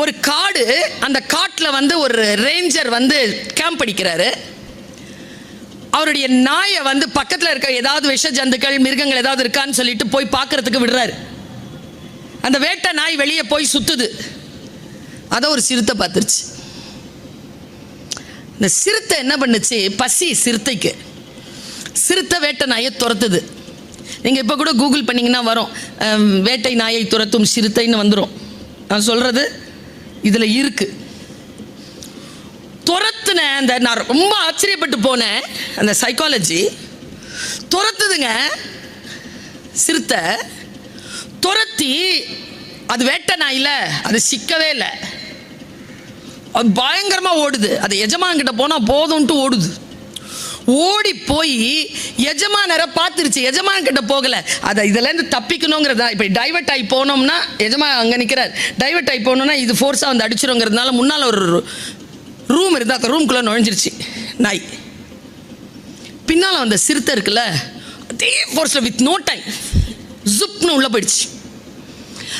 ஒரு காடு அந்த காட்டில் வந்து ஒரு ரேஞ்சர் வந்து கேம்ப் அடிக்கிறாரு. அவருடைய நாயை வந்து பக்கத்தில் இருக்க ஏதாவது விஷ ஜந்துக்கள் மிருகங்கள் ஏதாவது இருக்கான்னு சொல்லிட்டு போய் பார்க்கறதுக்கு விடுறாரு. அந்த வேட்டை நாய் வெளியே போய் சுத்துது. அதை ஒரு சிறுத்தை பார்த்துருச்சு. இந்த சிறுத்தை என்ன பண்ணுச்சு? பசி சிறுத்தைக்கு. சிறுத்தை வேட்டை நாயை துரத்துது. நீங்கள் இப்போ கூட கூகுள் பண்ணிங்கன்னா வரும். வேட்டை நாயை துரத்தும் சிறுத்தைன்னு வந்துடும் நான் சொல்கிறது இதில் இருக்குது துரத்துன அந்த நான் ரொம்ப ஆச்சரியப்பட்டு போனேன் அந்த சைக்காலஜி துரத்துதுங்க சிறுத்தை. துரத்தி அது வேட்டை நான் இல்லை அது சிக்கவே இல்லை. அது பயங்கரமாக ஓடுது. அது எஜமான்கிட்ட போனால் போதும்ட்டு ஓடுது. ஓடி போய் எஜமானரை பார்த்துருச்சு. எஜமான் கிட்ட போகல. அதை இதுலேருந்து தப்பிக்கணுங்கிறதா? இப்போ டைவர்ட் ஆகி போனோம்னா எஜமான் அங்கே நிற்கிறார் டைவர்ட் ஆகி போனோம்னா இது ஃபோர்ஸாக வந்து அடிச்சிருங்கிறதுனால முன்னால் ஒரு ரூம் இருந்தால் அந்த ரூம்குள்ளே நுழைஞ்சிருச்சு. நாய். பின்னால் வந்த சிறுத்தை இருக்குல்ல அதே ஃபோர்ஸில் வித் நோ டைம் ஜுப்னு உள்ளே போயிடுச்சு.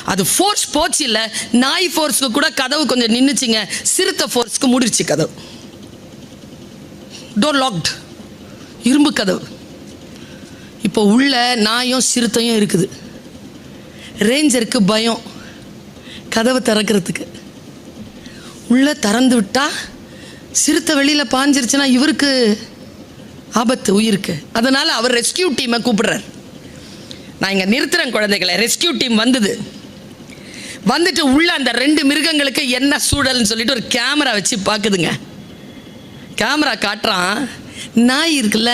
அது ஃபோர்ஸ் போச்சு இல்லை நாய் ஃபோர்ஸ்க்கு கூட கதவு கொஞ்சம் நின்றுச்சிங்க சிறுத்தை ஃபோர்ஸ்க்கு முடிச்சு கதவு. டோர் லாக்டு இரும்பு கதவு. இப்போ உள்ள நாயும் சிறுத்தையும் இருக்குது. ரேஞ்சருக்கு பயம். கதவை திறக்கிறதுக்கு. உள்ள திறந்து விட்டா சிறுத்தை வெளியில் பாஞ்சிருச்சுன்னா இவருக்கு ஆபத்து உயிருக்கு. அதனால அவர் ரெஸ்கியூ டீமை கூப்பிடுறார். நான் இங்கே நிறுத்துறேன் குழந்தைகளை. ரெஸ்கியூ டீம் வந்தது. வந்துட்டு உள்ள அந்த ரெண்டு மிருகங்களுக்கு என்ன சூழல்னு சொல்லிட்டு ஒரு கேமரா வச்சு பார்க்குதுங்க. கேமரா காட்டுறான். நாய் இருக்குல்ல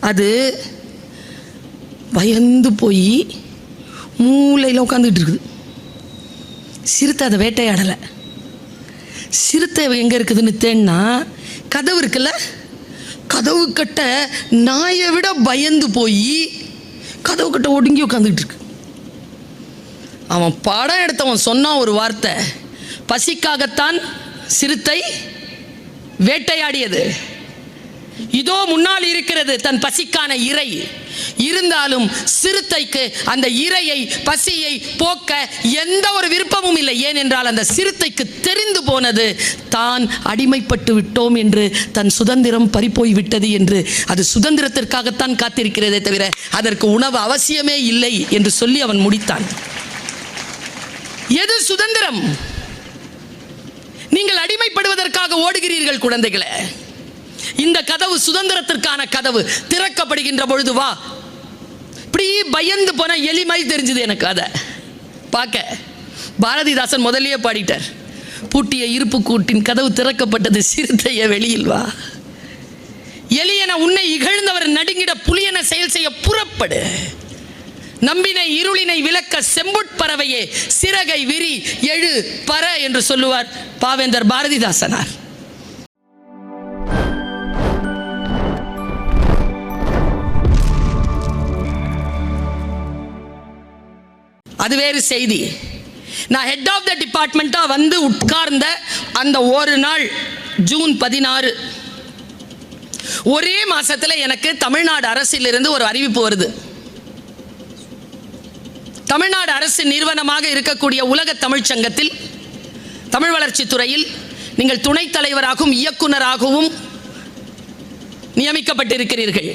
அது பயந்து போய் மூளையில் உட்காந்துட்டு இருக்குது. சிறுத்தை அதை வேட்டையாடலை. சிறுத்தை எங்கே இருக்குதுன்னு தேன்னா கதவு இருக்குல்ல கதவு கட்ட நாயை விட பயந்து போய் கதவு கட்ட ஒடுங்கி உட்காந்துக்கிட்டு இருக்கு. அவன் படம் எடுத்தவன் சொன்னான் ஒரு வார்த்தை பசிக்காகத்தான் சிறுத்தை வேட்டையாடியது. இதோ முன்னால் இருக்கிறது தன் பசிக்கான இறை. இருந்தாலும் சிறுத்தைக்கு அந்த இரையை பசியை போக்க எந்த ஒரு விருப்பமும் இல்லை. ஏனென்றால் அந்த சிறுத்தைக்கு தெரிந்து போனது தான் அடிமைப்பட்டு விட்டோம் என்று தன் சுதந்திரம் பறிப்போய் விட்டது என்று. அது சுதந்திரத்திற்காகத்தான் காத்திருக்கிறதே தவிர அதற்கு உணவு அவசியமே இல்லை என்று சொல்லி அவன் முடித்தான். எது சுதந்திரம்? நீங்கள் அடிமைப்படுவதற்காக ஓடுகிறீர்கள் குழந்தைகளை. இந்த கதவு சுதந்திரத்திற்கான கதவு. திறக்கப்படுகின்ற பொழுது வா. இப்படி பயந்து போன எலிமை தெரிஞ்சது எனக்கு அதை. பார்க்க பாரதிதாசன் முதல்லயே பாடிட்டார். பூட்டிய இருப்பு கூட்டின் கதவு திறக்கப்பட்டது சிறுத்தைய வெளியில் வா. எலியன உன்னை இகழ்ந்தவர் நடுங்கிட புலியன செயல் செய்ய புறப்படு. நம்பினை இருளினை விளக்க செம்புட்பறவையே சிறகை விரி எழு பற என்று சொல்லுவார் பாவேந்தர் பாரதிதாசனார். அது வேறு செய்தி. நான் ஹெட் ஆஃப் த டிபார்ட்மெண்ட்டாக வந்து உட்கார்ந்த அந்த ஒரு நாள் ஜூன் பதினாறு. ஒரே மாசத்துல எனக்கு தமிழ்நாடு அரசிலிருந்து ஒரு அறிவிப்பு வருது. தமிழ்நாடு அரசு நிறுவனமாக இருக்கக்கூடிய உலக தமிழ்ச்சங்கத்தில் தமிழ் வளர்ச்சித் துறையில் நீங்கள் துணைத் தலைவராகவும் இயக்குநராகவும் நியமிக்கப்பட்டிருக்கிறீர்கள்.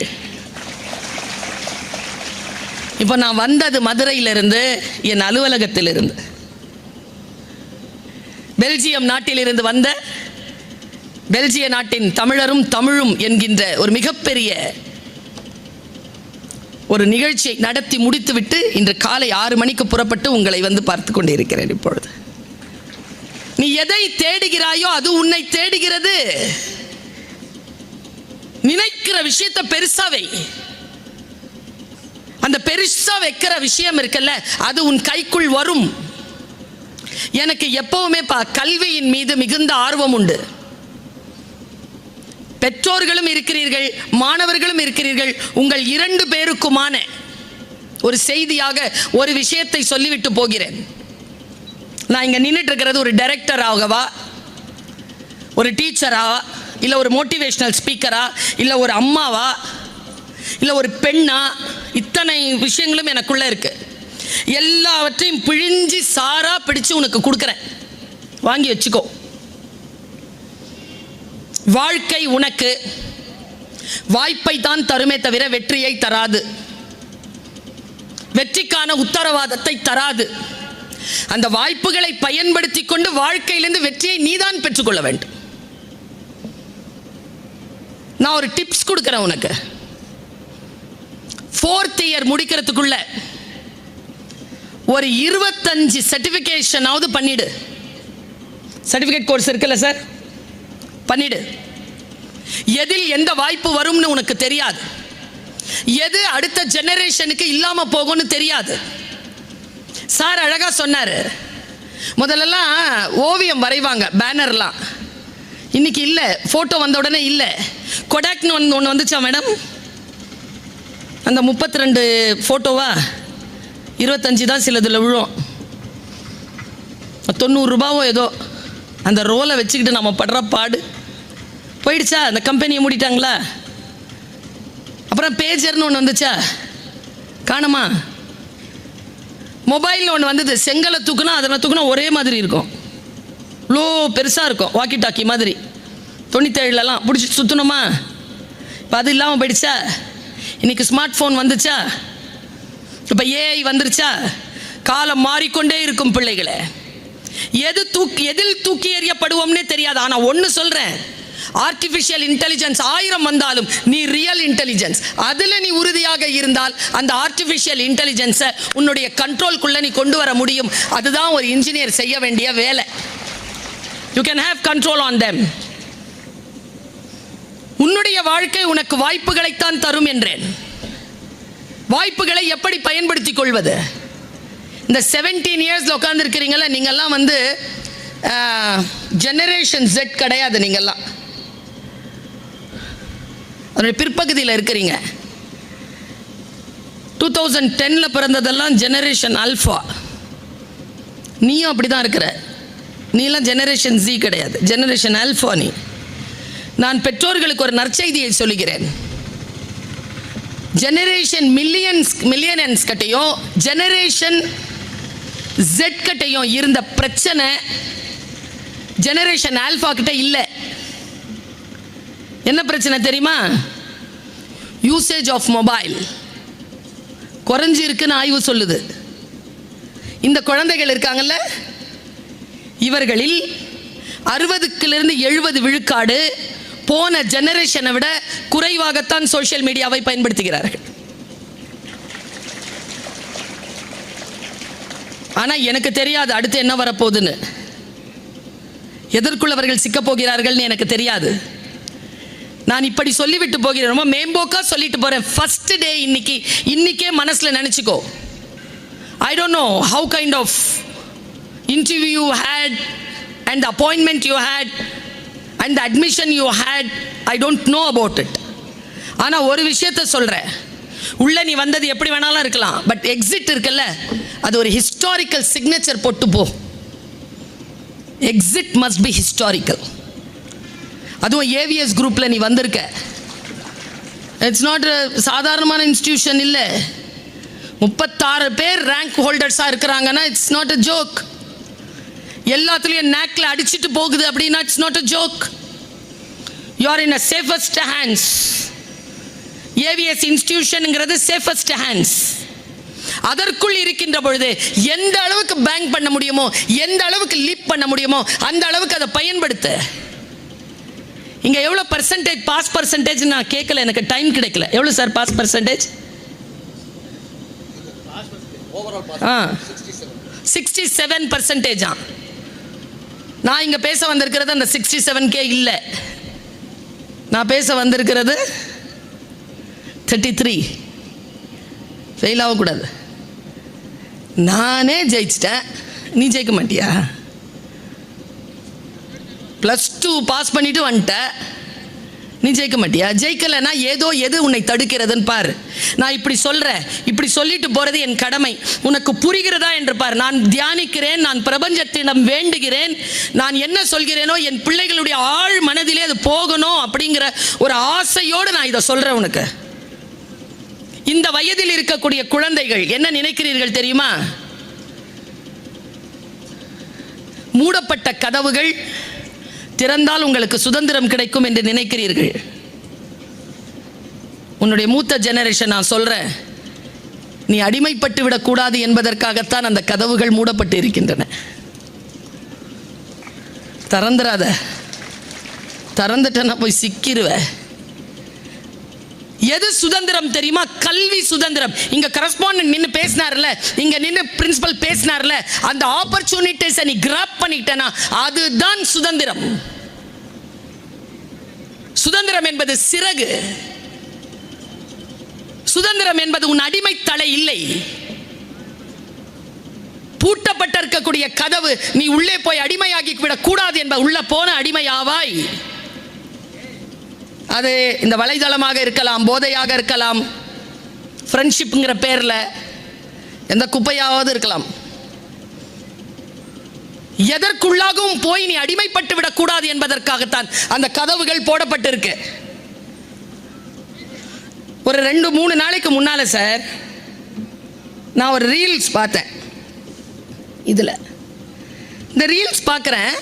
இப்போ நான் வந்தது மதுரையிலிருந்து என் அலுவலகத்திலிருந்து. பெல்ஜியம் நாட்டிலிருந்து வந்த பெல்ஜிய நாட்டின் தமிழரும் தமிழும் என்கின்ற ஒரு மிகப்பெரிய ஒரு நிகழ்ச்சியை நடத்தி முடித்துவிட்டு இன்று காலை ஆறு மணிக்கு புறப்பட்டு உங்களை வந்து பார்த்து கொண்டிருக்கிறேன் இப்பொழுது. நீ எதை தேடுகிறாயோ அது உன்னை தேடுகிறது. நினைக்கிற விஷயத்தை பெருசாவை அந்த பெருசா வைக்கிற விஷயம் இருக்குல்ல அது உன் கைக்குள் வரும். எனக்கு எப்பவுமே கல்வியின் மீது மிகுந்த ஆர்வம் உண்டு. பெற்றோர்களும் இருக்கிறீர்கள் மாணவர்களும் இருக்கிறீர்கள் உங்கள் இரண்டு பேருக்குமான ஒரு செய்தியாக ஒரு விஷயத்தை சொல்லிவிட்டு போகிறேன். நான் இங்க நின்றுட்டு இருக்கிறது ஒரு டைரக்டராகவா ஒரு டீச்சரா இல்லை ஒரு மோட்டிவேஷனல் ஸ்பீக்கரா இல்லை ஒரு அம்மாவா இல்லை ஒரு பெண்ணா இத்தனை விஷயங்களும் எனக்குள்ள இருக்கு. எல்லாவற்றையும் பிழிஞ்சு சாரா பிடிச்சு உனக்கு கொடுக்குறேன். வாங்கி வச்சுக்கோ. வாழ்க்கை உனக்கு. வாய்ப்பை தான் தருமே தவிர வெற்றியை தராது. வெற்றிக்கான உத்தரவாதத்தை தராது. அந்த வாய்ப்புகளை பயன்படுத்தி கொண்டு வாழ்க்கையிலிருந்து வெற்றியை நீதான் பெற்றுக்கொள்ள வேண்டும். நான் ஒரு டிப்ஸ் கொடுக்குறேன் உனக்கு. ஃபோர்த் இயர் முடிக்கிறதுக்குள்ள ஒரு இருபத்தஞ்சு சர்டிஃபிகேஷனாவது பண்ணிடு. சர்டிஃபிகேட் கோர்ஸ் இருக்குல்ல சார் பண்ணிடு. எதில் எந்த வாய்ப்பு வரும்னு உனக்கு தெரியாது. எது அடுத்த ஜெனரேஷனுக்கு இல்லாம போகும்னு தெரியாது. சார் அழகா சொன்னாரு. முதல்லலாம் ஓவியம் வரைவாங்க பேனர்லாம் இன்னைக்கு இல்லை ஃபோட்டோ வந்த உடனே இல்லை. கொடாக்னு ஒன்று ஒன்று வந்துச்சா மேடம் அந்த முப்பத்தி ரெண்டு ஃபோட்டோவா இருபத்தஞ்சி தான் சிலதில் விழும். தொண்ணூறுரூபாவோ ஏதோ அந்த ரோலை வச்சுக்கிட்டு நம்ம படுற பாடு. போயிடுச்சா? அந்த கம்பெனியை மூடிட்டாங்களா? அப்புறம் பேஜர்னு ஒன்று வந்துச்சா? காணுமா? மொபைலில் ஒன்று வந்தது. செங்கலை தூக்குனா அதில் தூக்குனா ஒரே மாதிரி இருக்கும். இவ்வளோ பெருசாக இருக்கும். வாக்கி டாக்கி மாதிரி. தொண்ணூத்தேழுலலாம். பிடிச்சி சுற்றணுமா இப்போ அது இல்லாமல் போயிடுச்சா? இன்னைக்கு ஸ்மார்ட் ஃபோன் வந்துச்சா? இப்போ ஏஐ வந்துருச்சா? காலம் மாறிக்கொண்டே இருக்கும் பிள்ளைகளை. எது தூக்கி எதில் தூக்கி எறியப்படுவோம்னே தெரியாது. ஆனால் ஒன்று சொல்கிறேன் ஆர்டிஃபிஷியல் இன்டெலிஜென்ஸ் ஆயிரம் வந்தாலும் நீ ரியல் இன்டெலிஜென்ஸ் அதில் நீ உறுதியாக இருந்தால் அந்த ஆர்டிஃபிஷியல் இன்டெலிஜென்ஸை உன்னுடைய கண்ட்ரோல்குள்ளே நீ கொண்டு வர முடியும். அதுதான் ஒரு இன்ஜினியர் செய்ய வேண்டிய வேலை. You can have control on them உன்னுடைய வாழ்க்கை உனக்கு வாய்ப்புகளைத்தான் தரும் என்றேன். வாய்ப்புகளை எப்படி பயன்படுத்திக் கொள்வது? இந்த செவன்டீன் இயர்ஸில் உட்காந்துருக்கிறீங்களா நீங்கள்லாம் வந்து ஜெனரேஷன் ஜெட் கிடையாது நீங்கள்லாம். அதனுடைய பிற்பகுதியில் இருக்கிறீங்க. டூ தௌசண்ட் டென்னில் பிறந்ததெல்லாம் ஜெனரேஷன் அல்ஃபா நீயும் அப்படி தான் இருக்கிற. நீலாம் ஜெனரேஷன் ஜி கிடையாது. ஜெனரேஷன் அல்ஃபா நீ. நான் பெற்றோர்களுக்கு ஒரு நற்செய்தியை சொல்லுகிறேன். ஜெனரேஷன் மில்லியன்ஸ் மில்லியனன்ஸ் கட்டையும் ஜெனரேஷன் ஜெட் கட்டையும் இருந்த பிரச்சனை ஜெனரேஷன் ஆல்ஃபா கிட்ட இல்லை. என்ன பிரச்சனை தெரியுமா? யூசேஜ் ஆஃப் மொபைல் குறைஞ்சி இருக்குன்னு ஆய்வு சொல்லுது. இந்த குழந்தைகள் இருக்காங்கல்ல? இவர்களில் அறுபதுக்கிலிருந்து எழுபது விழுக்காடு போன ஜெனரேஷனை விட குறைவாகத்தான் சோஷியல் மீடியாவை பயன்படுத்துகிறார்கள். ஆனால் எனக்கு தெரியாது அடுத்து என்ன வரப்போகுதுன்னு. எதற்குள்ளவர்கள் சிக்கப் போகிறார்கள்னு எனக்கு தெரியாது. நான் இப்படி சொல்லிவிட்டு போகிறேன். ரொம்ப மேம்போக்கா சொல்லிட்டு போறேன். ஃபர்ஸ்ட் டே இன்னைக்கு இன்னைக்கே மனசுல நினைச்சுக்கோ. I don't know how kind of interview you had and appointment you had and admission you had I don't know about it ஆனால் ஒரு விஷயத்த சொல்கிறேன் உள்ளே நீ வந்தது எப்படி வேணாலும் இருக்கலாம். பட் எக்ஸிட் இருக்குல்ல அது ஒரு ஹிஸ்டாரிக்கல் சிக்னேச்சர் போட்டு போ. எக்ஸிட் மஸ்ட் பி ஹிஸ்டாரிக்கல் அதுவும் ஏவிஎஸ் குரூப்பில் நீ வந்திருக்க. இட்ஸ் நாட் சாதாரணமான இன்ஸ்டிடியூஷன் இல்லை. முப்பத்தாறு பேர் ரேங்க் ஹோல்டர்ஸாக இருக்கிறாங்கன்னா இட்ஸ் நாட் அ ஜோக் எல்லாத்துலேயும் நேக்கில் அடிச்சிட்டு போகுது அப்படின்னா it's not a joke you are in a safest hands AVS இன்ஸ்டிடியூஷனுங்கிறது safest hands அதற்குள் இருக்கின்ற பொழுது எந்த அளவுக்கு பேங்க் பண்ண முடியுமோ எந்த அளவுக்கு லீப் பண்ண முடியுமோ அந்த அளவுக்கு அதை பயன்படுத்த. இங்க எவ்வளவு பர்சன்டேஜ் பாஸ் பர்சன்டேஜ் நான் கேட்கல எனக்கு டைம் கிடைக்கல. எவ்வளவு சார் பாஸ் பர்சன்டேஜ் ஆ. சிக்ஸ்டி செவன் பர்சன்டேஜா நான் இங்கே பேச வந்திருக்கிறது அந்த சிக்ஸ்டி செவன் கே இல்லை. நான் பேச வந்திருக்கிறது தேர்ட்டி த்ரீ ஃபெயில் ஆகக்கூடாது. நானே ஜெயிச்சிட்டேன். நீ ஜெயிக்க மாட்டியா? ப்ளஸ் டூ பாஸ் பண்ணிவிட்டு வந்துட்ட. நீ ஜெயிக்க மாட்டியா? ஜெயிக்கலைன்னா ஏதோ எது உன்னை தடுக்கிறதுன்னு பாரு. நான் இப்படி சொல்கிறேன் இப்படி சொல்லிட்டு போகிறது என் கடமை. உனக்கு புரிகிறதா என்று பார். நான் தியானிக்கிறேன். நான் பிரபஞ்சத்திடம் வேண்டுகிறேன். நான் என்ன சொல்கிறேனோ என் பிள்ளைகளுடைய ஆழ் மனதிலே அது போகணும் அப்படிங்கிற ஒரு ஆசையோடு நான் இதை சொல்கிறேன் உனக்கு. இந்த வயதில் இருக்கக்கூடிய குழந்தைகள் என்ன நினைக்கிறீர்கள் தெரியுமா? மூடப்பட்ட கதவுகள் திறந்தால் உங்களுக்கு சுதந்திரம் கிடைக்கும் என்று நினைக்கிறீர்கள். உன்னுடைய மூத்த ஜெனரேஷன் நான் சொல்றேன். நீ அடிமைப்பட்டு விடக்கூடாது என்பதற்காகத்தான் அந்த கதவுகள் மூடப்பட்டு இருக்கின்றன. திறந்துடாத திறந்துட்டேன்னா போய் சிக்கிடுவேன் எது சுதந்திரம் தெரியுமா? கல்வி சுதந்திரம். இங்க கரஸ்பாண்டன்ட் நின்னு பேசினார்ல இங்க நின்னு பிரின்சிபல் பேசினார்ல அந்த ஆப்பர்ச்சுனிட்டிஸை நீ கிராப் பண்ணிட்டனா அதுதான் சுதந்திரம். சுதந்திரம் என்பது சிறகு. சுதந்திரம் என்பது உன் அடிமை தலை இல்லை. பூட்டப்பட்ட இருக்கக்கூடிய கதவு நீ உள்ளே போய் அடிமையாகி விடக்கூடாது என்ப உள்ள போன அடிமையாவாய். அது இந்த வலைதளமாக இருக்கலாம் போதையாக இருக்கலாம் ஃப்ரெண்ட்ஷிப்புங்கிற பேரில் எந்த குப்பையாவது இருக்கலாம். எதற்குள்ளாகவும் போய் நீ அடிமைப்பட்டு விடக்கூடாது என்பதற்காகத்தான் அந்த கதவுகள் போடப்பட்டிருக்கு. ஒரு ரெண்டு மூணு நாளைக்கு முன்னால சார் நான் ஒரு ரீல்ஸ் பார்த்தேன். இதில். இந்த ரீல்ஸ் பார்க்குறேன்.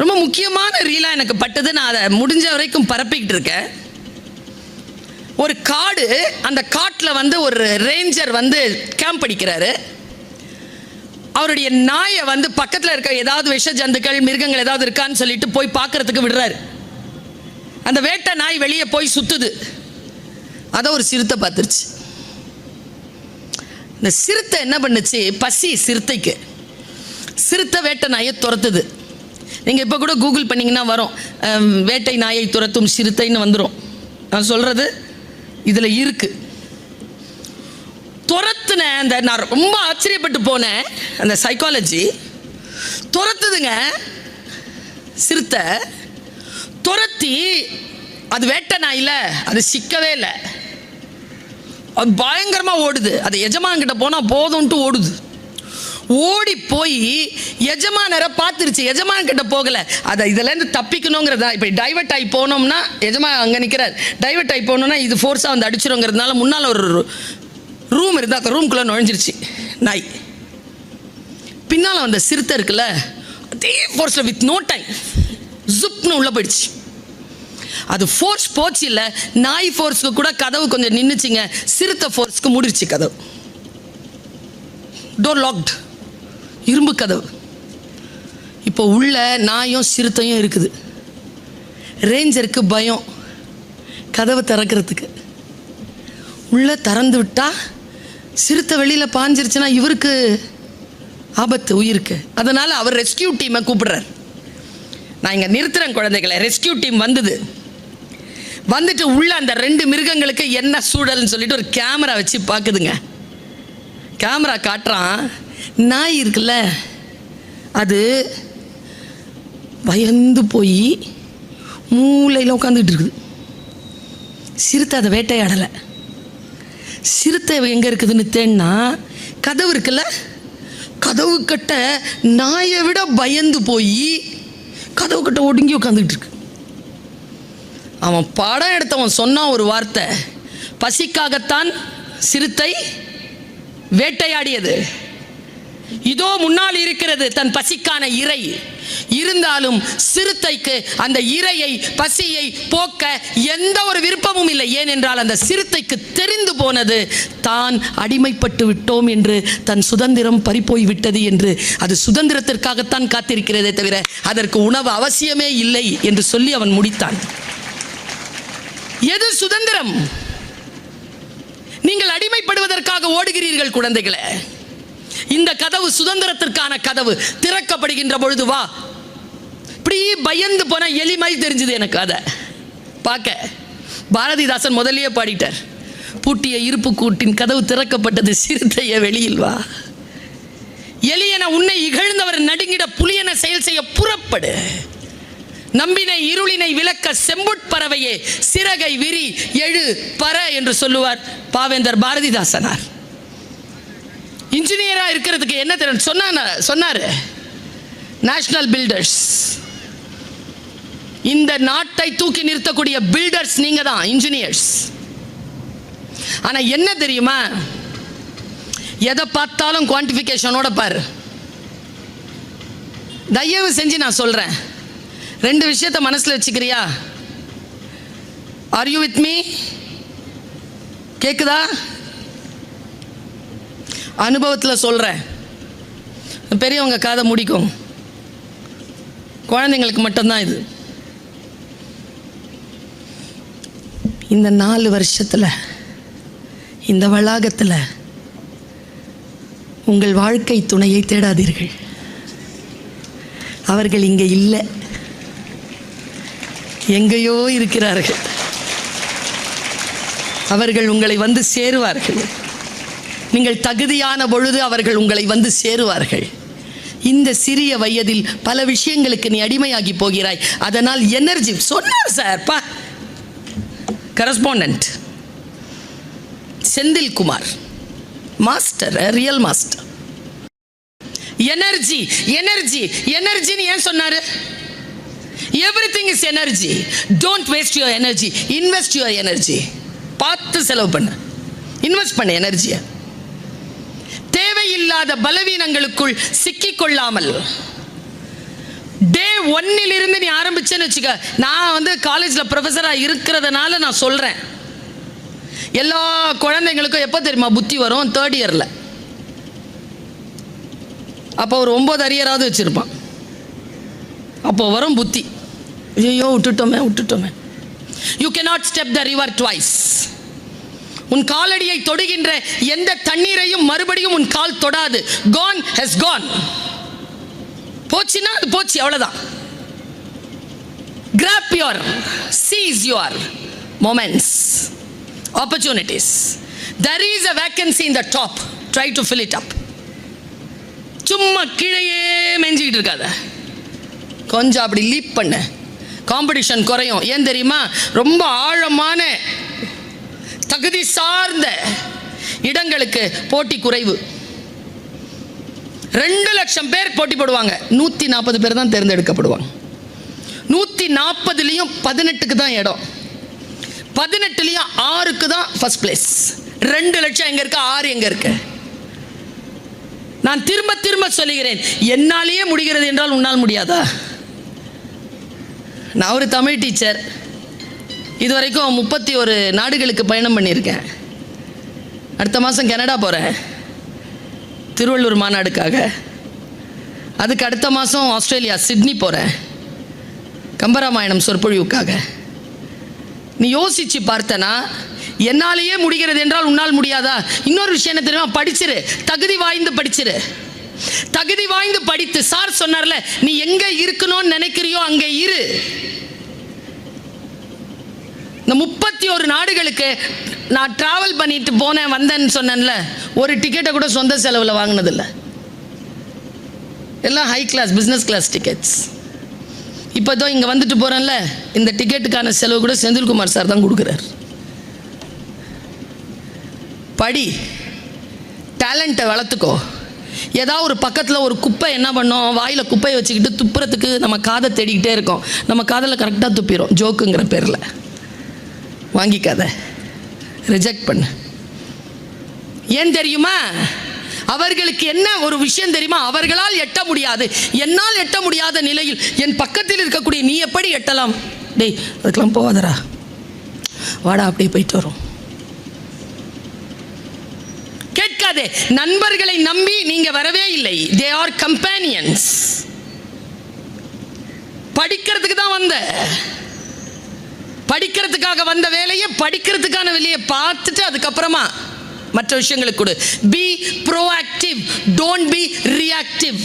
ரொம்ப முக்கியமான ரீலாக எனக்கு பட்டது. நான் அதை முடிஞ்ச வரைக்கும் பரப்பிக்கிட்டு இருக்கேன். ஒரு காடு அந்த காட்டில் வந்து ஒரு ரேஞ்சர் வந்து கேம்ப் அடிக்கிறாரு. அவருடைய நாயை வந்து பக்கத்தில் இருக்க ஏதாவது விஷ ஜந்துக்கள் மிருகங்கள் ஏதாவது இருக்கான்னு சொல்லிட்டு போய் பார்க்கறதுக்கு விடுறாரு. அந்த வேட்டை நாய் வெளியே போய் சுற்றுது அதை ஒரு சிறுத்தை பார்த்துருச்சு. இந்த சிறுத்தை என்ன பண்ணுச்சு? பசி சிறுத்தைக்கு. சிறுத்தை வேட்டை நாயை துரத்துது. நீங்கள் இப்போ கூட கூகுள் பண்ணிங்கன்னா வரும். வேட்டை நாயை துரத்தும் சிறுத்தைன்னு வந்துடும் நான் சொல்கிறது இதில் இருக்குது துரத்துன அந்த நான் ரொம்ப ஆச்சரியப்பட்டு போனேன். அந்த சைக்காலஜி துரத்துதுங்க. சிறுத்தை துரத்தி அது வேட்டை நாயில் அது சிக்கவே இல்லை. அது பயங்கரமா ஓடுது. அது எஜமான்கிட்ட போனால் போதும்ன்ட்டு ஓடுது. ஓடி போய் எஜமானரை பார்த்துருச்சு. எஜமான் கிட்ட போகல. அதை இதுலேருந்து தப்பிக்கணுங்கிறதா? இப்போ டைவர்ட் ஆகி போனோம்னா எஜமான் அங்கே நிற்கிறார் டைவர்ட் ஆகி போனோம்னா இது ஃபோர்ஸாக வந்து அடிச்சிருங்கிறதுனால முன்னால் ஒரு ரூம் இருந்தால் அந்த ரூம்குள்ளே நுழைஞ்சிருச்சு. நாய். பின்னால் வந்த சிறுத்தை இருக்குல்ல அதே ஃபோர்ஸில் வித் நோ டைம் ஜுப்னு உள்ளே போயிடுச்சு. அது ஃபோர்ஸ் போச்சு இல்லை நாய் ஃபோர்ஸ்க்கு கூட கதவு கொஞ்சம் நின்றுச்சிங்க சிறுத்தை ஃபோர்ஸ்க்கு முடிச்சு கதவு. டோர் லாக்டு இரும்பு கதவு. இப்போ உள்ள நாயும் சிறுத்தையும் இருக்குது. ரேஞ்சருக்கு பயம். கதவை திறக்கிறதுக்கு. உள்ள திறந்து விட்டா சிறுத்தை வெளியில் பாஞ்சிருச்சுன்னா இவருக்கு ஆபத்து உயிருக்கு. அதனால அவர் ரெஸ்கியூ டீமை கூப்பிடுறார். நான் இங்கே நிறுத்துறேன் குழந்தைகளை. ரெஸ்கியூ டீம் வந்தது. வந்துட்டு உள்ள அந்த ரெண்டு மிருகங்களுக்கு என்ன சூழல்னு சொல்லிட்டு ஒரு கேமரா வச்சு பார்க்குதுங்க. கேமரா காட்டுறான். நாய் இருக்குல்ல அது பயந்து போய் மூளையில் உட்காந்துட்டு இருக்குது. சிறுத்தை அதை வேட்டையாடலை. சிறுத்தை எங்கே இருக்குதுன்னு தேன்னா கதவு இருக்குல்ல கதவு கட்ட நாயை விட பயந்து போய் கதவு கட்ட ஒடுங்கி உட்காந்துக்கிட்டு இருக்கு. அவன் படம் எடுத்தவன் சொன்னான் ஒரு வார்த்தை பசிக்காகத்தான் சிறுத்தை வேட்டையாடியது. இதோ முன்னால் இருக்கிறது தன் பசிக்கான இறை. இருந்தாலும் சிறுத்தைக்கு அந்த இரையை பசியை போக்க எந்த ஒரு விருப்பமும் இல்லை. ஏனென்றால் அந்த சிறுத்தைக்கு தெரிந்து போனது தான் அடிமைப்பட்டு விட்டோம் என்று தன் சுதந்திரம் பறிப்போய் விட்டது என்று. அது சுதந்திரத்திற்காகத்தான் காத்திருக்கிறதே தவிர அதற்கு உணவு அவசியமே இல்லை என்று சொல்லி அவன் முடித்தான். எது சுதந்திரம்? நீங்கள் அடிமைப்படுவதற்காக ஓடுகிறீர்கள் குழந்தைகளை. இந்த கதவு சுதந்திரத்திற்கான கதவு. திறக்கப்படுகின்ற பொழுது வா. இப்படி பயந்து போன எலிமை தெரிஞ்சது எனக்கு அதை. பார்க்க பாரதிதாசன் முதல்லயே பாடிட்டார். பூட்டிய இருப்பு கூட்டின் கதவு திறக்கப்பட்டது சிறுத்தைய வெளியில் வா. எலியன உன்னை இகழ்ந்தவர் நடுங்கிட புலியன செயல் செய்ய புறப்படு. நம்பினை இருளினை விளக்க செம்புட்பறவையே சிறகை விரி எழு பற என்று சொல்லுவார் பாவேந்தர் பாரதிதாசனார். இன்ஜினியரா இருக்கிறதுக்கு என்ன திறன்? சொன்னான சொன்னாரு. நேஷனல் பில்டர்ஸ் இந்த நாட்டை தூக்கி நிறுத்தக்கூடிய பில்டர்ஸ் நீங்க தான் இன்ஜினியர்ஸ் ஆனா என்ன தெரியுமா? எதை பார்த்தாலும் குவான்டிஃபிகேஷனோட பாரு. தயவு செஞ்சு நான் சொல்றேன். ரெண்டு விஷயத்த மனசுல வச்சுக்கிறியா? ஆர் யூ வித் மீ கேக்குதா? அனுபவத்தில் சொல்கிறேன் பெரியவங்க காதை முடிக்கும். குழந்தைங்களுக்கு மட்டும்தான் இது. இந்த நாலு வருஷத்துல இந்த வளாகத்தில் உங்கள் வாழ்க்கை துணையை தேடாதீர்கள். அவர்கள் இங்கே இல்லை. எங்கேயோ இருக்கிறார்கள். அவர்கள் உங்களை வந்து சேருவார்கள். நீங்கள் தகுதியான பொழுது அவர்கள் உங்களை வந்து சேருவார்கள். இந்த சிறிய வயதில் பல விஷயங்களுக்கு நீ அடிமையாகி போகிறாய். அதனால் எனர்ஜி சொன்னார் சார் பா. Correspondent Senthil Kumar master real master energy energy எனர்ஜின்னு ஏன் சொன்னாரு? Everything is energy don't waste your energy invest your energy பார்த்து செலவு பண்ண. இன்வெஸ்ட் பண்ண எனர்ஜியை தேவையில்லாத பலவீனங்களுக்குள் சிக்கிக் கொள்ளாமல் டே ஒன்னிலிருந்து நீ ஆரம்பிச்சேன்னு வச்சுக்க நான் வந்து காலேஜில் ப்ரொஃபஸராக இருக்கிறதுனால நான் சொல்கிறேன் எல்லா குழந்தைங்களுக்கும் எப்போ தெரியுமா புத்தி வரும்? தேர்ட் இயரில் அப்போ ஒரு ஒம்பது அரியராவது வச்சுருப்பான். அப்போ வரும் புத்தி. ஐயோ விட்டுட்டோமே விட்டுட்டோமே. You cannot step the river twice உன் காலடியை தொடுகின்ற எந்த தண்ணீரையும் மறுபடியும் உன் கால் தொடாது. கான் ஹஸ் கான் போச்சுன்னா அது போச்சு அவ்வளோதான் grab your cheese your moments opportunities there is a vacancy in the top try to fill it up சும்மா கீழேயே மெஞ்சிக்கிட்டு இருக்காத. கொஞ்சம் அப்படி லீப் பண்ண. காம்படிஷன் குறையும். ஏன் தெரியுமா? ரொம்ப ஆழமான தகுதி சார்ந்த இடங்களுக்கு போட்டி குறைவு. ரெண்டு லட்சம் பேர் போட்டி போடுவாங்க. நூற்றி நாற்பது பேர் தான் தேர்ந்தெடுக்கப்படுவாங்க. நூற்றி நாற்பதுலேயும் பதினெட்டுக்கு தான் இடம். பதினெட்டுலேயும் ஆறுக்கு தான் ஃபர்ஸ்ட் பிளேஸ் ரெண்டு லட்சம் எங்கே இருக்கு? ஆறு எங்கே இருக்கு? நான் திரும்ப திரும்ப சொல்லுகிறேன். என்னாலேயே முடிகிறது என்றால் உன்னால் முடியாதா? நான் ஒரு தமிழ் டீச்சர் இதுவரைக்கும் முப்பத்தி ஒரு நாடுகளுக்கு பயணம் பண்ணியிருக்கேன். அடுத்த மாதம் கனடா போகிறேன் திருவள்ளூர் மாநாடுக்காக. அதுக்கு அடுத்த மாதம் ஆஸ்திரேலியா சிட்னி போகிறேன் கம்பராமாயணம் சொற்பொழிவுக்காக. நீ யோசிச்சு பார்த்தனா என்னாலேயே முடிகிறது என்றால் உன்னால் முடியாதா? இன்னொரு விஷயம் என்ன தெரியுமா? படிச்சிரு. தகுதி வாய்ந்து படிச்சிரு. தகுதி வாய்ந்து படித்து சார் சொன்னார்ல நீ எங்கே இருக்கணும்னு நினைக்கிறியோ அங்கே இரு. இந்த முப்பத்தி ஒரு நாடுகளுக்கு நான் டிராவல் பண்ணிட்டு போனேன் வந்தேன்னு சொன்னேன்ல ஒரு டிக்கெட்டை கூட சொந்த செலவில் வாங்கினதில்லை. எல்லாம் high class business class tickets இப்போ தான் இங்கே வந்துட்டு போகிறேன்ல இந்த டிக்கெட்டுக்கான செலவு கூட செந்தில்குமார் சார் தான் கொடுக்குறார். படி டேலண்ட்டை வளர்த்துக்கோ. ஏதாவது ஒரு பக்கத்தில் ஒரு குப்பை என்ன பண்ணோம் வாயில் குப்பையை வச்சுக்கிட்டு துப்புறத்துக்கு நம்ம காதை தேடிக்கிட்டே இருக்கோம். நம்ம காதில் கரெக்டாக துப்பிடும் ஜோக்குங்கிற பேரில். வாங்கிக்காத. ரிஜெக்ட் பண்ணு. ஏன் தெரியுமா? அவர்களுக்கு என்ன ஒரு விஷயம் தெரியுமா? அவர்களால் எட்ட முடியாது. என்னால் எட்ட முடியாத நிலையில் என் பக்கத்தில் இருக்கக்கூடிய நீ எப்படி எட்டலாம்? டேய் அதுக்கெல்லாம் போவாதரா வாடா அப்படியே போயிட்டு வரும். கேட்காதே. நண்பர்களை நம்பி நீங்க வரவே இல்லை. தே ஆர் கம்பேனியன்ஸ் படிக்கிறதுக்கு தான் வந்த. படிக்கிறதுக்காக வந்த வேலையை படிக்கிறதுக்கான வேலையை பார்த்துட்டு அதுக்கப்புறமா மற்ற விஷயங்களுக்கு கொடு. Be proactive don't be reactive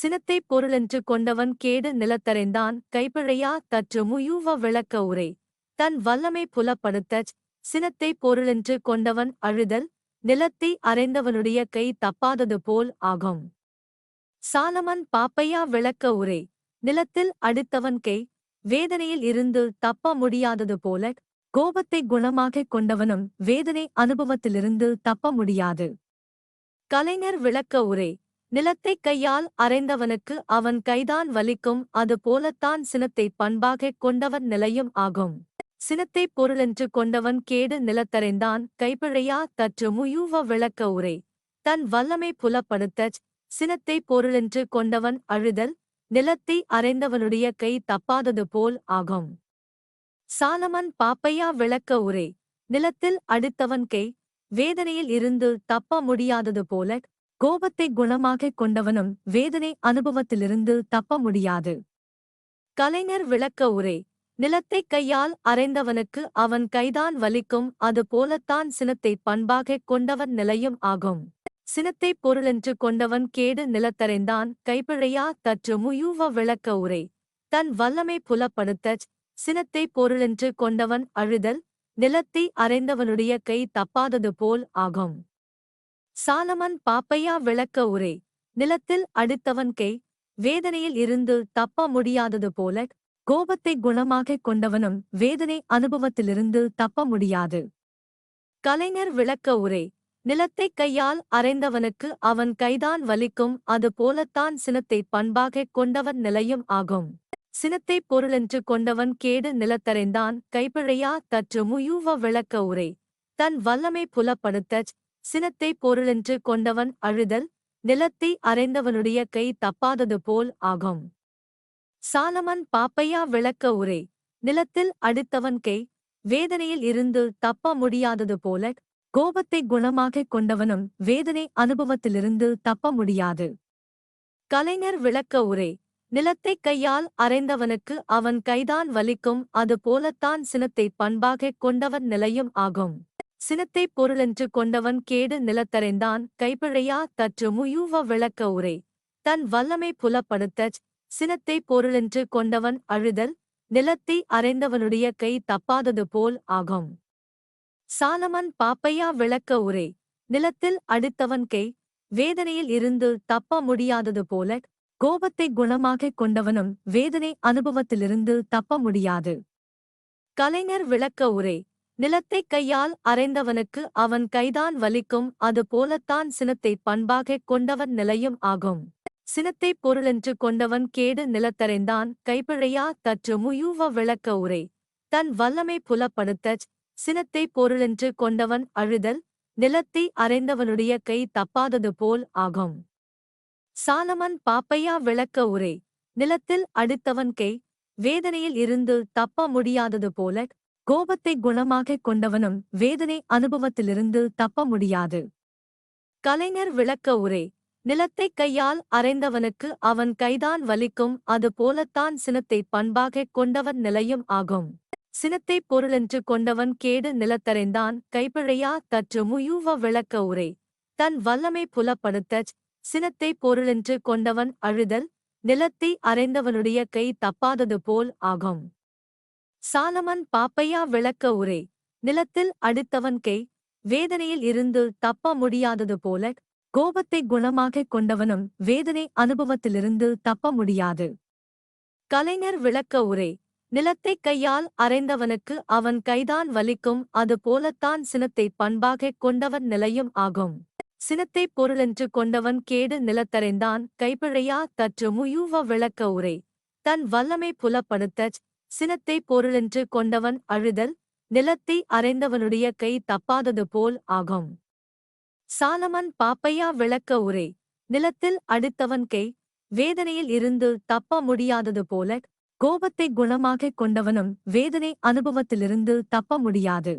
சினத்தை பொருளென்று கொண்டவன் கேடு நிலத்தறைந்தான். கைப்பிழையா தற்று முயூவ விளக்க உரை. தன் வல்லமை புலப்படுத்த சினத்தை பொருளென்று கொண்டவன் அழுதல் நிலத்தை அறைந்தவனுடைய கை தப்பாதது போல் ஆகும். சாலமன் பாப்பையா விளக்க உரை. நிலத்தில் அடித்தவன் கை வேதனையில் இருந்து தப்ப முடியாதது போல கோபத்தை குணமாகக் கொண்டவனும் வேதனை அனுபவத்திலிருந்து தப்ப முடியாது. கலைஞர் விளக்க உரை நிலத்தை கையால் அறைந்தவனுக்கு அவன் கைதான் வலிக்கும் அது போலத்தான் சினத்தை பண்பாகக் கொண்டவன் நிலையும் ஆகும். சினத்தை பொருளென்று கொண்டவன் கேடு நிலத்தறைந்தான் கைப்பிழையா தற்று முயூவ விளக்க உரை. தன் வல்லமை புலப்படுத்தச் சினத்தை பொருளென்று கொண்டவன் அழுதல் நிலத்தை அறைந்தவனுடைய கை தப்பாதது போல் ஆகும். சாலமன் பாப்பையா விளக்க உரை நிலத்தில் அடித்தவன் கை வேதனையில் இருந்து தப்ப முடியாதது போல கோபத்தை குணமாகக் கொண்டவனும் வேதனை அனுபவத்திலிருந்து தப்ப முடியாது. கலைஞர் விளக்க உரை நிலத்தை கையால் அறைந்தவனுக்கு அவன் கைதான் வலிக்கும் அது போலத்தான் சினத்தை பண்பாகக் கொண்டவன் நிலையும் ஆகும். சினத்தை பொருளென்று கொண்டவன் கேடு நிலத்தறைந்தான். கைப்பிழையா தற்று முயூவ விளக்க உரை. தன் வல்லமை புலப்படுத்தச் சினத்தை பொருளென்று கொண்டவன் அழுதல் நிலத்தை அறைந்தவனுடைய கை தப்பாதது போல் ஆகும். சாலமன் பாப்பையா விளக்க உரை. நிலத்தில் அடித்தவன் கை வேதனையில் இருந்து தப்ப முடியாதது போல கோபத்தை குணமாகக் கொண்டவனும் வேதனை அனுபவத்திலிருந்து தப்ப முடியாது. கலைஞர் விளக்க உரை. நிலத்தை கையால் அறைந்தவனுக்கு அவன் கைதான் வலிக்கும் அது போலத்தான் சினத்தை பண்பாகக் கொண்டவன் நிலையும் ஆகும். சினத்தை பொருளென்று கொண்டவன் கேடு நிலத்தறைந்தான் கைப்பிழையா தற்று முயூவ விளக்க உரை. தன் வல்லமை புலப்படுத்தச் சினத்தை பொருளென்று கொண்டவன் அழுதல் நிலத்தை அறைந்தவனுடைய கை தப்பாதது போல் ஆகும். சாலமன் பாப்பையா விளக்க உரை. நிலத்தில் அடித்தவன் கை வேதனையில் இருந்து தப்ப முடியாதது போல கோபத்தை குணமாகக் கொண்டவனும் வேதனை அனுபவத்திலிருந்து தப்ப முடியாது. கலைஞர் விளக்க உரை நிலத்தை கையால் அறைந்தவனுக்கு அவன் கைதான் வலிக்கும் அது போலத்தான் சினத்தை பண்பாகக் கொண்டவன் நிலையும் ஆகும். சினத்தை பொருளென்று கொண்டவன் கேடு நிலத்தறைந்தான் கைப்பிழையா தற்று முயூவ விளக்க உரை தன் வல்லமை புலப்படுத்தச் சினத்தை பொருளென்று கொண்டவன் அழுதல் நிலத்தை அறைந்தவனுடைய கை தப்பாதது போல் ஆகும். சாலமன் பாப்பையா விளக்க உரை. நிலத்தில் அடித்தவன் கை. வேதனையில் இருந்து தப்ப முடியாதது போல கோபத்தை குணமாகக் கொண்டவனும் வேதனை அனுபவத்திலிருந்து தப்ப முடியாது. கலைஞர் விளக்க உரை. நிலத்தை கையால் அறைந்தவனுக்கு அவன் கைதான் வலிக்கும் அது போலத்தான் சினத்தை பண்பாகக் கொண்டவன் நிலையும் ஆகும். சினத்தை பொருளென்று கொண்டவன் கேடு நிலத்தறைந்தான் கைப்பிழையா தற்று முயூவ விளக்க உரை. தன் வல்லமை புலப்படுத்தச் சினத்தை பொருளென்று கொண்டவன் அழுதல் நிலத்தை அறைந்தவனுடைய கை தப்பாதது போல் ஆகும். சாலமன் பாப்பையா விளக்க உரை நிலத்தில் அடித்தவன் கை வேதனையில் இருந்து தப்ப முடியாதது போல கோபத்தை குணமாகக் கொண்டவனும் வேதனை அனுபவத்திலிருந்து தப்ப முடியாது. கலைஞர் விளக்க உரை நிலத்தை கையால் அறைந்தவனுக்கு அவன் கைதான் வலிக்கும் அது போலத்தான் சினத்தை பண்பாகக் கொண்டவன் நிலையும் ஆகும். சினத்தை பொருளென்று கொண்டவன் கேடு நிலத்தறைந்தான். கைப்பிழையா தற்று முயூவ விளக்க உரை. தன் வல்லமை புலப்படுத்தச் சினத்தை பொருளென்று கொண்டவன் அழுதல் நிலத்தை அறைந்தவனுடைய கை தப்பாதது போல் ஆகும். சாலமன் பாப்பையா விளக்க உரை. நிலத்தில் அடித்தவன் கை வேதனையில் இருந்து தப்ப முடியாதது போல கோபத்தை குணமாகக் கொண்டவனும் வேதனை அனுபவத்திலிருந்து தப்ப முடியாது. கலைஞர் விளக்க உரை. நிலத்தை கையால் அறைந்தவனுக்கு அவன் கைதான் வலிக்கும் அது போலத்தான் சினத்தை பண்பாகக் கொண்டவன் நிலையும் ஆகும். சினத்தை பொருளென்று கொண்டவன் கேடு நிலத்தறைந்தான் கைப்பிழையா தற்று முயூவ விளக்க உரை. தன் வல்லமை புலப்படுத்தச் சினத்தை பொருளென்று கொண்டவன் அழுதல் நிலத்தை அறைந்தவனுடைய கை தப்பாதது போல் ஆகும். சாலமன் பாப்பையா விளக்க உரை. நிலத்தில் அடித்தவன் கை வேதனையில் இருந்து தப்ப முடியாதது போல கோபத்தை குணமாகக் கொண்டவனும் வேதனை அனுபவத்திலிருந்து தப்ப முடியாது.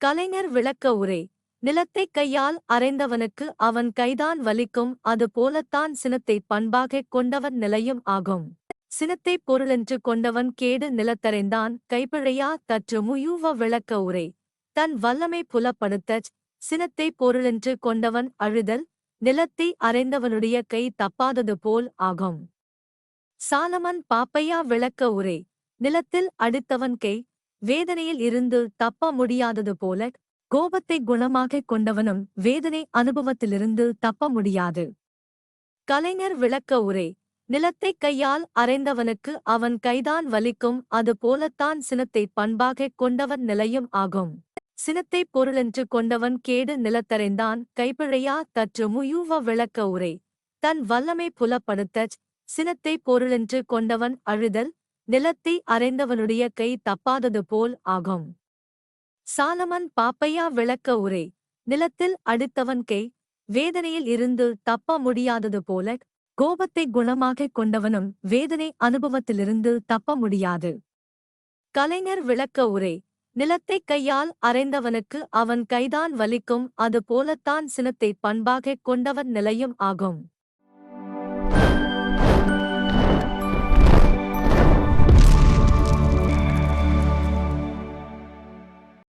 கலைஞர் விளக்க உரை நிலத்தை கையால் அறைந்தவனுக்கு அவன் கைதான் வலிக்கும் அது போலத்தான் சினத்தை பண்பாகக் கொண்டவன் நிலையும் ஆகும். சினத்தை பொருளென்று கொண்டவன் கேடு நிலத்தறைந்தான் கைப்பிழையா தற்று முயூவ விளக்க உரை தன் வல்லமை புலப்படுத்தச் சினத்தை பொருளென்று கொண்டவன் அழுதல் நிலத்தை அறைந்தவனுடைய கை தப்பாதது போல் ஆகும். சாலமன் பாப்பையா விளக்க உரை. நிலத்தில் அடித்தவன் கை. வேதனையில் இருந்து தப்ப முடியாதது போல கோபத்தை குணமாகக் கொண்டவனும் வேதனை அனுபவத்திலிருந்து தப்ப முடியாது. கலைஞர் விளக்க உரை. நிலத்தை கையால் அறைந்தவனுக்கு அவன் கைதான் வலிக்கும் அது போலத்தான் சினத்தை பண்பாகக் கொண்டவன் நிலையும் ஆகும். சினத்தை பொருளென்று கொண்டவன் கேடு நிலத்தறைந்தான். கைப்பிழையா தற்று முயூவ விளக்க உரை. தன் வல்லமை புலப்படுத்தச் சினத்தை பொருளென்று கொண்டவன் அழுதல் நிலத்தை அறைந்தவனுடைய கை தப்பாதது போல் ஆகும். சாலமன் பாப்பையா விளக்க உரை நிலத்தில் அடித்தவன் கை வேதனையில் இருந்து தப்ப முடியாதது போல கோபத்தை குணமாகக் கொண்டவனும் வேதனை அனுபவத்திலிருந்து தப்ப முடியாது. கலைஞர் விளக்க உரை நிலத்தைக் கையால் அறைந்தவனுக்கு அவன் கைதான் வலிக்கும் அது போலத்தான் சினத்தை பண்பாகக் கொண்டவன் நிலையும் ஆகும்.